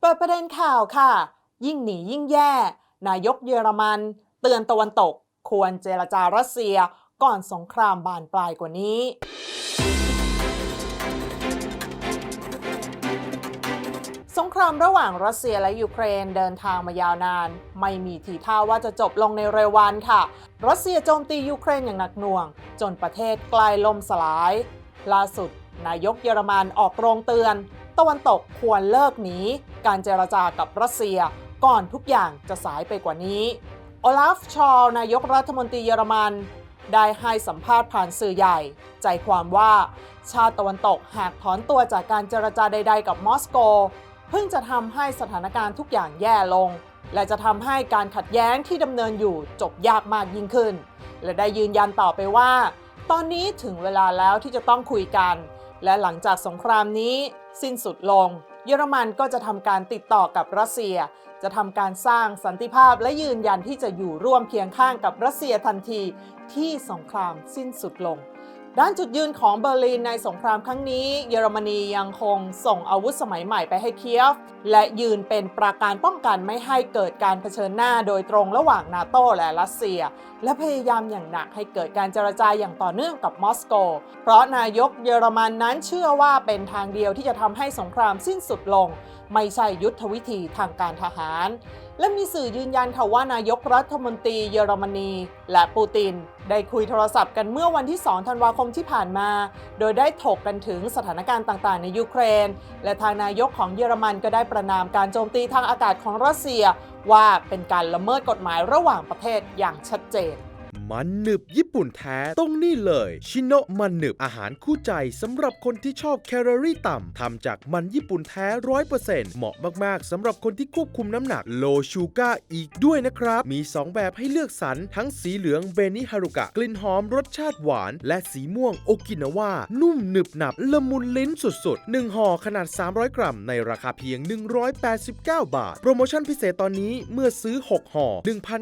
เปิดประเด็นข่าวค่ะ ยิ่งหนียิ่งแย่ นายกเยอรมัน เตือนตะวันตก ควรเจรจารัสเซียก่อนสงครามบานปลายกว่านี้ สงครามระหว่างรัสเซียและยูเครนเดินทางมายาวนาน ไม่มีทีท่าว่าจะจบลงในเร็ววันค่ะ รัสเซียโจมตียูเครนอย่างหนักหน่วง จนประเทศใกล้ล่มสลาย ล่าสุดนายกเยอรมันออกโรงเตือน ตะวันตกควรเลิกหนีการเจรจากับรัสเซีย ก่อนทุกอย่างจะสายไปกว่านี้ โอลาฟ ชอล นายกรัฐมนตรีเยอรมัน ได้ให้สัมภาษณ์ผ่านสื่อใหญ่ ใจความว่าชาติตะวันตกหากถอนตัวจากการเจรจาใด ๆ กับมอสโก เพิ่งจะทำให้สถานการณ์ทุกอย่างแย่ลง และจะทำให้การขัดแย้งที่ดำเนินอยู่จบยากมากยิ่งขึ้น และได้ยืนยันต่อไปว่า ตอนนี้ถึงเวลาแล้วที่จะต้องคุยกัน และหลังจากสงครามนี้สิ้นสุดลง เยอรมันก็จะทำการติดต่อกับรัสเซีย จะทำการสร้างสันติภาพและยืนยันที่จะอยู่ร่วมเคียงข้างกับรัสเซียทันทีที่สงครามสิ้นสุดลง ด้านจุดยืนของเบอร์ลินในสงครามครั้งนี้ เยอรมนียังคงส่งอาวุธสมัยใหม่ไปให้เคียฟ และยืนเป็นปราการป้องกันไม่ให้เกิดการเผชิญหน้าโดยตรงระหว่างนาโตและรัสเซีย และพยายามอย่างหนักให้เกิดการเจรจาอย่างต่อเนื่องกับมอสโก เพราะนายกเยอรมันนั้นเชื่อว่าเป็นทางเดียวที่จะทำให้สงครามสิ้นสุดลง ไม่ใช่ยุทธวิธีทางการทหาร และมีสื่อยืนยันค่ะว่านายกรัฐมนตรีเยอรมนี และปูติน ได้คุยโทรศัพท์กันเมื่อวันที่ 2 ธันวาคมที่ผ่านมา โดยได้ถกกันถึงสถานการณ์ต่างๆ ในยูเครน และทางนายกของเยอรมันก็ได้ประนามการโจมตีทางอากาศของรัสเซีย ว่าเป็นการละเมิดกฎหมายระหว่างประเทศอย่างชัดเจน มันหนึบญี่ปุ่นแท้ต้องนี่เลยชิโนะมันหนึบอาหารคู่ใจสำหรับคนที่ชอบแคลอรี่ต่ำทำจากมันญี่ปุ่นแท้ร้อยเปอร์เซ็นต์เหมาะมากๆสำหรับคนที่ควบคุมน้ำหนักโลชูกาอีกด้วยนะครับ มี 2 แบบให้เลือกสรรทั้งสีเหลืองเบนิฮารุกะ กลิ่นหอมรสชาติหวาน และสีม่วงโอกินาวานุ่มหนึบหนับละมุนลิ้นสุดๆ 1ห่อขนาด 300 กรัม ในราคาเพียง 189 บาท โปรโมชั่นพิเศษตอนนี้เมื่อซื้อ 6ห่อ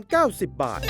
1,090 บาท